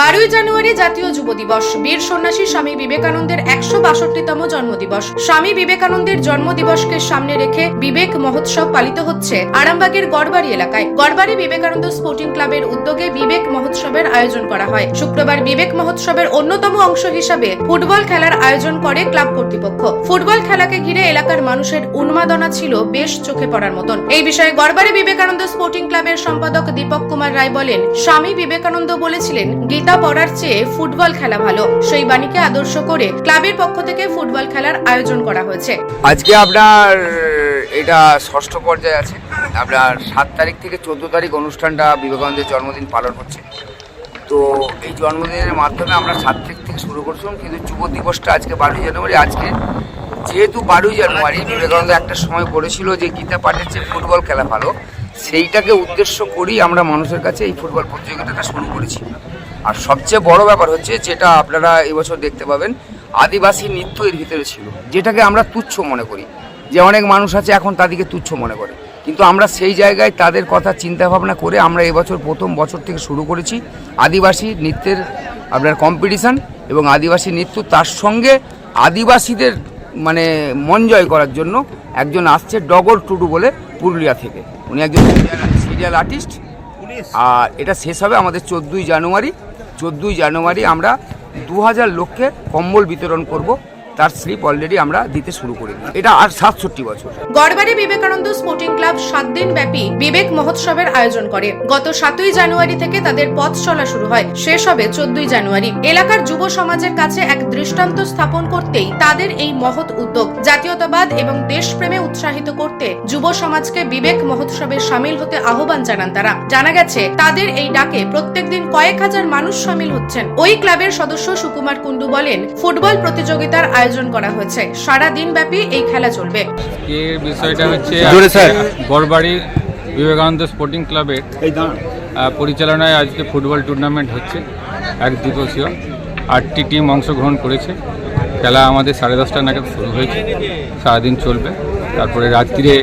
বারোই জানুয়ারি জাতীয় যুব দিবস। বীর সন্ন্যাসী স্বামী বিবেকানন্দের একশো বাষট্টিতম জন্মদিবস। স্বামী বিবেকানন্দের জন্মদিবসকে সামনে রেখে বিবেক মহোৎসব পালিত হচ্ছে আরামবাগের গড়বাড়ি এলাকায়। গড়বাড়ি বিবেকানন্দ স্পোর্টিং ক্লাবের উদ্যোগে বিবেক মহোৎসবের আয়োজন করা হয়। শুক্রবার বিবেক মহোৎসবের অন্যতম অংশ হিসাবে ফুটবল খেলার আয়োজন করে ক্লাব কর্তৃপক্ষ। ফুটবল খেলাকে ঘিরে এলাকার মানুষের উন্মাদনা ছিল বেশ চোখে পড়ার মতন। এই বিষয়ে গড়বাড়ি বিবেকানন্দ স্পোর্টিং ক্লাবের সম্পাদক দীপক কুমার রায় বলেন, স্বামী বিবেকানন্দ বলেছিলেন, গীতা পড়ার চেয়ে ফুটবল খেলা ভালো। সেই বাণীকে আদর্শ করে ক্লাবের পক্ষ থেকে ফুটবল খেলার আয়োজন করা হয়েছে। আজকে আপনার, এটা ষষ্ঠ পর্যায়ে আছে। আপনার সাত তারিখ থেকে চোদ্দ তারিখ অনুষ্ঠানটা বিবেকানন্দের জন্মদিন পালন হচ্ছে। তো এই জন্মদিনের মাধ্যমে আমরা সাত তারিখ থেকে শুরু করছিলাম, কিন্তু যুব দিবসটা আজকে বারোই জানুয়ারি। আজকে যেহেতু বারোই জানুয়ারি, বিবেকানন্দ একটা সময় বলেছিল যে গীতা পাঠের চেয়ে ফুটবল খেলা ভালো। সেইটাকে উদ্দেশ্য করেই আমরা মানুষের কাছে এই ফুটবল প্রতিযোগিতাটা শুরু করেছি। আর সবচেয়ে বড় ব্যাপার হচ্ছে যেটা আপনারা এবছর দেখতে পাবেন আদিবাসী নৃত্য এর ভিতরে ছিল যেটাকে আমরা তুচ্ছ মনে করি। যে অনেক মানুষ আছে এখন তাদেরকে তুচ্ছ মনে করে। কিন্তু আমরা সেই জায়গায় তাদের কথা চিন্তা ভাবনা করে আমরা এবছর প্রথম বছর থেকে শুরু করেছি আদিবাসী নৃত্যের আপনার কম্পিটিশান এবং আদিবাসী নৃত্য তার সঙ্গে আদিবাসীদের মানে মন জয় করার জন্য একজন আসছে ডগর টুডু বলে পুরুলিয়া থেকে। উনি একজন সিরিয়াল আর্টিস্ট আর এটা শেষ হবে আমাদের চোদ্দোই জানুয়ারি। চোদ্দোই জানুয়ারি আমরা দু হাজার লোককে কম্বল বিতরণ করব। তার স্লিপ অলরেডি আমরা দিতে শুরু করি এটা আর সাতষট্টি বছর। গড়বাড়ি বিবেকানন্দ স্পোর্টিং ক্লাব সাত দিন ব্যাপী বিবেক মহোৎসবের আয়োজন করে। গত সাতই জানুয়ারি থেকে তাদের পথ চলা শুরু হয়। শেষ হবে চোদ্দই জানুয়ারি। এলাকার যুব সমাজের কাছে এক দৃষ্টান্ত স্থাপন করতেই তাদের এই মহৎ উদ্যোগ, জাতীয়তাবাদ এবং দেশপ্রেমে উৎসাহিত করতে যুব সমাজকে বিবেক মহোৎসবে সামিল হতে আহ্বান জানান তারা। জানা গেছে, তাদের এই ডাকে প্রত্যেকদিন কয়েক হাজার মানুষ সামিল হচ্ছেন। ওই ক্লাবের সদস্য সুকুমার কুন্ডু বলেন, ফুটবল প্রতিযোগিতার আয়োজন করা হয়েছে। সারা দিন ব্যাপী এই খেলা চলবে। বিষয়টা হচ্ছে জোরে বিবেকানন্দ স্পোর্টিং ক্লাবের পরিচালনায় আজকে ফুটবল টুর্নামেন্ট হচ্ছে এক দিবসীয়। আটটি টিম অংশগ্রহণ করেছে। খেলা আমাদের সাড়ে দশটা নাগাদ শুরু হয়েছে। সারাদিন চলবে। তারপরে রাত্রিরে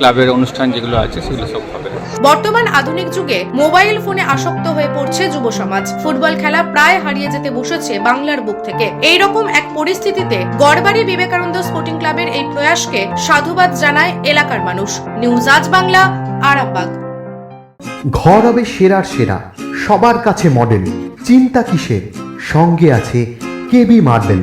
ক্লাবের অনুষ্ঠান যেগুলো আছে সেগুলো সব হবে। বর্তমান আধুনিক যুগে মোবাইল ফোনে আসক্ত হয়ে পড়ছে যুব সমাজ। ফুটবল খেলা প্রায় হারিয়ে যেতে বসেছে বাংলার বুক থেকে। এই রকম এক পরিস্থিতিতে গড়বাড়ি বিবেকানন্দ স্পোর্টিং ক্লাবের এই প্রয়াসকে সাধুবাদ জানায় এলাকার মানুষ। নিউজ আজ বাংলা আরামবাগ। ঘর হবে সেরার সেরা সবার কাছে মডেল চিন্তা কিসের? সঙ্গে আছে কেবি মার্বেল।